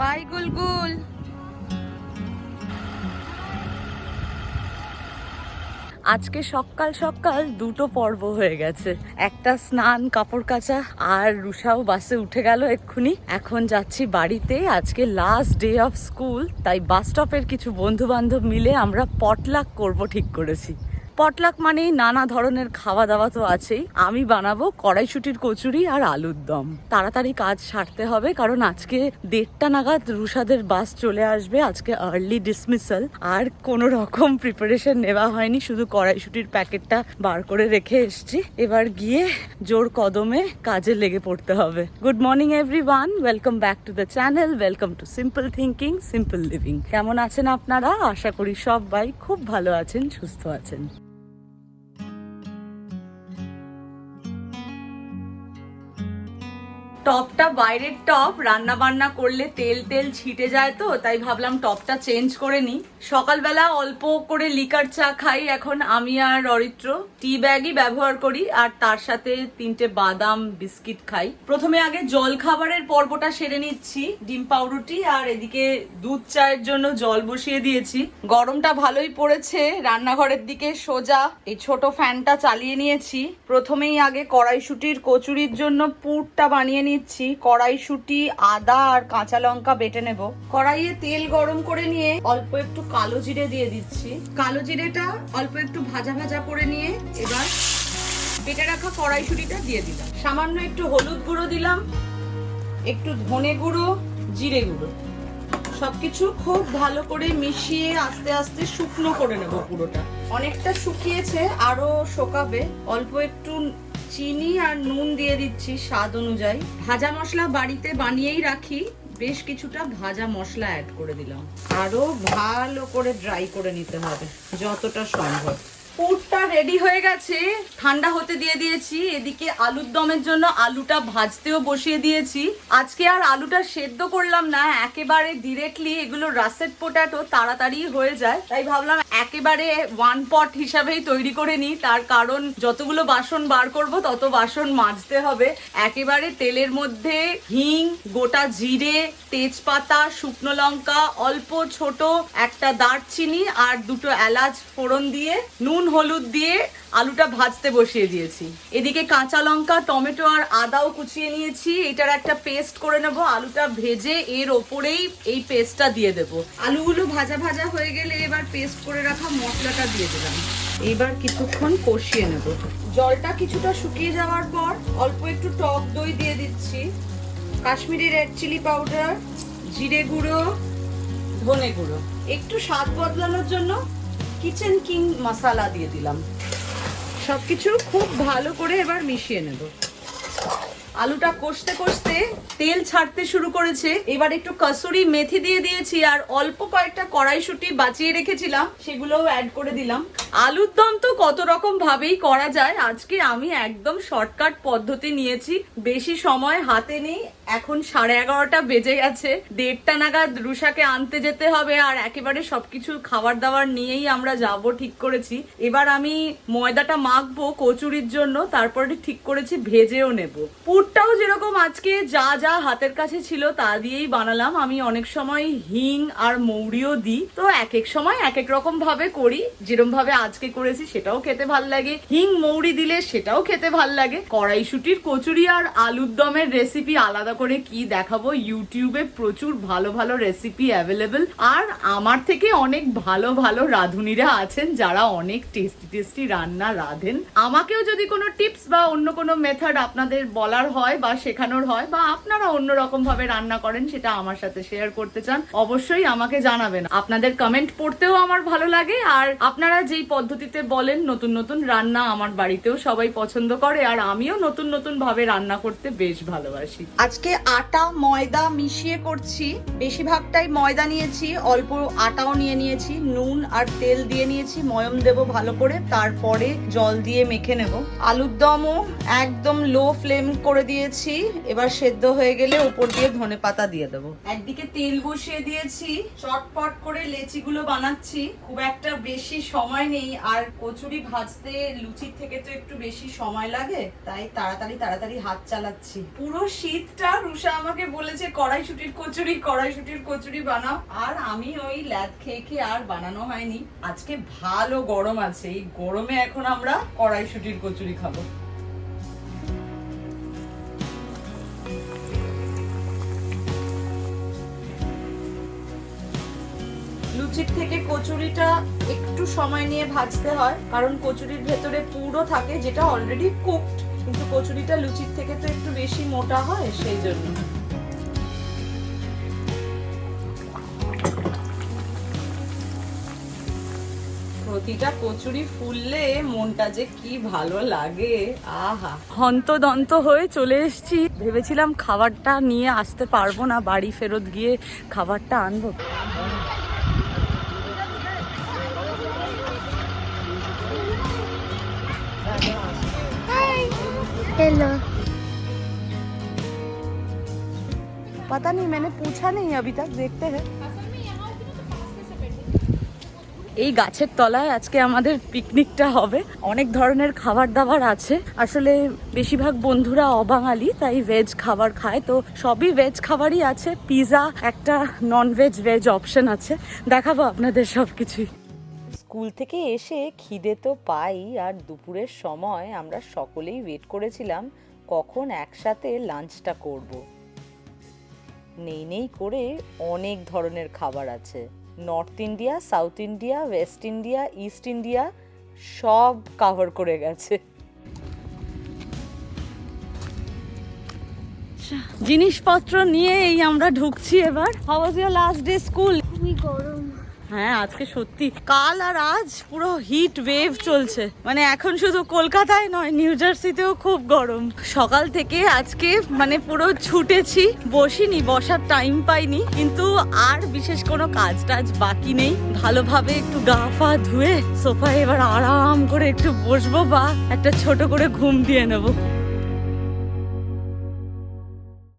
By গুলগুল আজকে সকাল সকাল দুটো পর্ব হয়ে গেছে। একটা স্নান, কাপড় কাচা, আর রুষাও বাসে উঠে গেল এক্ষুনি। এখন যাচ্ছি বাড়িতে। আজকে লাস্ট ডে অফ স্কুল তাই বাস স্টপের কিছু বন্ধু বান্ধব মিলে আমরা পটলাক করব ঠিক করেছি। পটলাক মানেই নানা ধরনের খাওয়া দাওয়া তো আছেই। আমি বানাবো কড়াইশুটির কচুরি আর আলুর দম। তাড়াতাড়ি কাজ সারতে হবে, কারণ আজকে দেড়টা নাগাদ রুষাদের বাস চলে আসবে, আজকে আর্লি ডিসমিসাল আর কোনো রকম প্রিপারেশন নেওয়া হয়নি, শুধু কড়াইশুটির প্যাকেটটা বার করে রেখে এসছি। এবার গিয়ে জোর কদমে কাজে লেগে পড়তে হবে। Good morning everyone welcome back to the channel welcome to simple thinking simple living কেমন আছেন আপনারা? আশা করি সবাই খুব ভালো আছেন, সুস্থ আছেন। টপটা বাইরের টপ রান্না বান্না করলে তেল তেল ছিটে যায় তো, তাই ভাবলাম টপটা চেঞ্জ করে নিই। সকালবেলা অল্প করে লিকার চা খাই, এখন আমি আর অরিত্র টি ব্যাগই ব্যবহার করি, আর তার সাথে তিনটে বাদাম বিস্কিট খাই। প্রথমে আগে জল খাবারের পর্বটা সেরে নিচ্ছি, ডিম পাউরুটি, আর এদিকে দুধ চায়ের জন্য জল বসিয়ে দিয়েছি। গরমটা ভালোই পড়েছে, রান্নাঘরের দিকে সোজা এই ছোট ফ্যানটা চালিয়ে নিয়েছি। প্রথমেই আগে কড়াইশুটির কচুরির জন্য পুরটা বানিয়ে নিচ্ছি, কড়াইশুটি, আদা আর কাঁচা লঙ্কা বেটে নেব। কড়াইয়ে তেল গরম করে নিয়ে অল্প একটু কালো জিরে দিয়ে দিচ্ছি। কালো জিরেটা অল্প একটু ভাজা ভাজা করে নিয়ে এবার বেটে রাখা কড়াইশুটিটা দিয়ে দিলাম। সামান্য একটু হলুদ গুঁড়ো দিলাম, একটু ধনে গুঁড়ো, জিরে গুঁড়ো। সবকিছু খুব ভালো করে মিশিয়ে আস্তে আস্তে শুকনো করে নেব পুরোটা। অনেকটা শুকিয়েছে, আরও শোকাবে। অল্প একটু চিনি আর নুন দিয়ে দিচ্ছি স্বাদ অনুযায়ী। ভাজা মশলা বাড়িতে বানিয়েই রাখি, বেশ কিছুটা ভাজা মশলা অ্যাড করে দিলাম। আরও ভালো করে ড্রাই করে নিতে হবে, যতটা সম্ভব। রেডি হয়ে গেছে। ঠান্ডা হতে দিয়ে দিয়েছি। এদিকে আলুর দমের জন্য আলুটা ভাজতেও বসিয়ে দিয়েছি। আজকে আর আলুটা সেদ্ধ করলাম না, একেবারে ডিরেক্টলি এগুলো রাসেট পোটাটো তাড়াতাড়ি হয়ে যায়। তাই ভাবলাম একেবারে ওয়ান পট হিসাবেই তৈরি করে নিই। তার কারণ যতগুলো বাসন বার করব, তত বাসন মাজতে হবে। একেবারে তেলের মধ্যে হিং, গোটা জিরে, তেজপাতা, শুকনো লঙ্কা, অল্প ছোট একটা দারচিনি আর দুটো এলাচ ফোড়ন দিয়ে, নুন, হলুদ দিয়ে আলুটা ভাজতে বসিয়ে দিয়েছি। এদিকে কাঁচা লঙ্কা, টমেটো আর আদাও কুচিয়ে নিয়েছি। এটার একটা পেস্ট করে নেব। আলুটা ভেজে এর ওপরেই এই পেস্টটা দিয়ে দেব। আলুগুলো ভাজা ভাজা হয়ে গেলে এবার পেস্ট করে রাখা মশলাটা দিয়ে দিলাম। এবার কিছুক্ষণ কষিয়ে নেব। জলটা কিছুটা শুকিয়ে যাওয়ার পর অল্প একটু টক দই দিয়ে দিচ্ছি। কাশ্মীরি রেড চিলি পাউডার, জিরে গুঁড়ো, ধনে গুঁড়ো। একটু স্বাদ বদলানোর জন্য কিচেন কিং মশালা দিয়ে দিলাম। সবকিছু খুব ভালো করে এবার মিশিয়ে নেব। আলুটা কষতে কষতে তেল ছাড়তে শুরু করেছে। এবার একটু কসুরি মেথি দিয়ে দিয়েছি আর অল্প কয়েকটা কড়াইশুটি বাঁচিয়ে রেখেছিলাম, সেগুলোও অ্যাড করে দিলাম। আলুর দম তো কত রকম ভাবেই করা যায়, আজকে আমি একদম শর্টকাট পদ্ধতি নিয়েছি। বেশি সময় হাতে নেই, এখন সাড়ে এগারোটা বেজে গেছে। দেড়টা নাগাদ রুষাকে আনতে যেতে হবে আর একেবারে সবকিছু খাবার দাবার নিয়েই আমরা যাব, ঠিক করেছি। এবার আমি ময়দাটা মাখবো কচুরির জন্য, তারপরে ঠিক করেছি ভেজেও নেব। পুরটাও যেরকম আজকে যা যা হাতের কাছে ছিল তা দিয়েই বানালাম। আমি অনেক সময় হিং আর মৌরিও দিই। তো এক এক সময় এক এক রকম ভাবে করি। যেরকম ভাবে আজকে করেছি সেটাও খেতে ভালো লাগে। হিং, মৌরি দিলে সেটাও খেতে ভালো লাগে। কড়াইশুটির কচুরি আর আলুর দমের রেসিপি আলাদা করে কি দেখাবো? ইউটিউবে প্রচুর ভালো ভালো রেসিপি অ্যাভেলেবেল আর আমার থেকে অনেক ভালো ভালো রাঁধুনিরা আছেন যারা অনেক টেস্টি টেস্টি রান্না রাঁধেন। আমাকেও যদি কোনো টিপস বা অন্য কোনো মেথড আপনাদের বলার হয় বা শেখানোর হয় বা আপনারা অন্য রকম ভাবে রান্না করেন, সেটা আমার সাথে শেয়ার করতে চান, অবশ্যই আমাকে জানাবেন। আপনাদের কমেন্ট পড়তেও আমার ভালো লাগে, আর আপনারা যেই পদ্ধতিতে বলেন, নতুন নতুন রান্না আমার বাড়িতেও সবাই পছন্দ করে, আর আমিও নতুন নতুন ভাবে রান্না করতে বেশ ভালোবাসি। আজকে আটা, ময়দা মিশিয়ে করছি। বেশিরভাগটাই ময়দা নিয়েছি, অল্প আটাও নিয়ে নিয়েছি, নুন আর তেল দিয়ে নিয়েছি, ময়ম দেব ভালো করে, তারপরে জল দিয়ে মেখে নেব। আলুর দমও একদম লো ফ্লেম করে দিয়েছি, এবার সেদ্ধ হয়ে গেলে উপর দিয়ে ধনে পাতা দিয়ে দেবো। একদিকে তেল বসিয়ে দিয়েছি, চটপট করে লেচিগুলো বানাচ্ছি। খুব একটা বেশি সময় নেই, আর কচুরি ভাজতে লুচির থেকে তো একটু বেশি সময় লাগে, তাই তাড়াতাড়ি তাড়াতাড়ি হাত চালাচ্ছি। পুরো শীতটা রুষা আমাকে বলেছে, কড়াইশুটির কচুরি কড়াইশুটির কচুরি বানাও। আর আমি ওই ল্যাদ খেয়ে খেয়ে আর বানানো হয়নি। আজকে ভালো গরম আছে, এই গরমে এখন আমরা কড়াইশুটির কচুরি খাব। লুচির থেকে কচুরিটা একটু সময় নিয়ে ভাজতে হয়, কারণ কচুরির ভেতরে পুরো থাকে যেটা অলরেডি কুকড কিন্তু কচুরিটা লুচির থেকে তো একটু বেশি মোটা হয় সেই জন্য। প্রতিটা কচুরি ফুললে মনটা যে কি ভালো লাগে, আহা। হন্তদন্ত হয়ে চলে এসেছি। ভেবেছিলাম খাবারটা নিয়ে আসতে পারব না, বাড়ি ফেরত গিয়ে খাবারটা আনব। हेलो पता नहीं मैंने पूछा नहीं अभी तक देखते हैं এই গাছের তলায় আজকে আমাদের পিকনিকটা হবে অনেক ধরনের খাবার দাবার আছে আসলে বেশিরভাগ বন্ধুরা অবাঙালি তাই ভেজ খাবার খায় তো সবই ভেজ খাবারই আছে পিৎজা একটা নন ভেজ ভেজ অপশন আছে দেখাবো আপনাদের সব কিছুই স্কুল থেকে এসে খিদে তো পাই আর দুপুরের সময় আমরা সকলেই ওয়েট করেছিলাম কখন একসাথে লাঞ্চটা করব। নেই নেই করে অনেক ধরনের খাবার আছে। North India south India west India east India সব কাভার করে গেছে। জিনিসপত্র নিয়ে এই আমরা ঢুকছি এবার। How was your last day school খুবই গরম। হ্যাঁ আজকে সত্যি। কাল আর আজ পুরো হিট ওয়েভ চলছে। মানে এখন শুধু কলকাতায় নয় নিউ জার্সিতেও খুব গরম। সকাল থেকে আজকে মানে পুরো ছুটেছি, বসিনি, বসার টাইম পাইনি, কিন্তু আর বিশেষ কোনো কাজ টাজ বাকি নেই। ভালোভাবে একটু গা ফা ধুয়ে সোফায় এবার আরাম করে একটু বসবো বা একটা ছোট করে ঘুম দিয়ে নেব।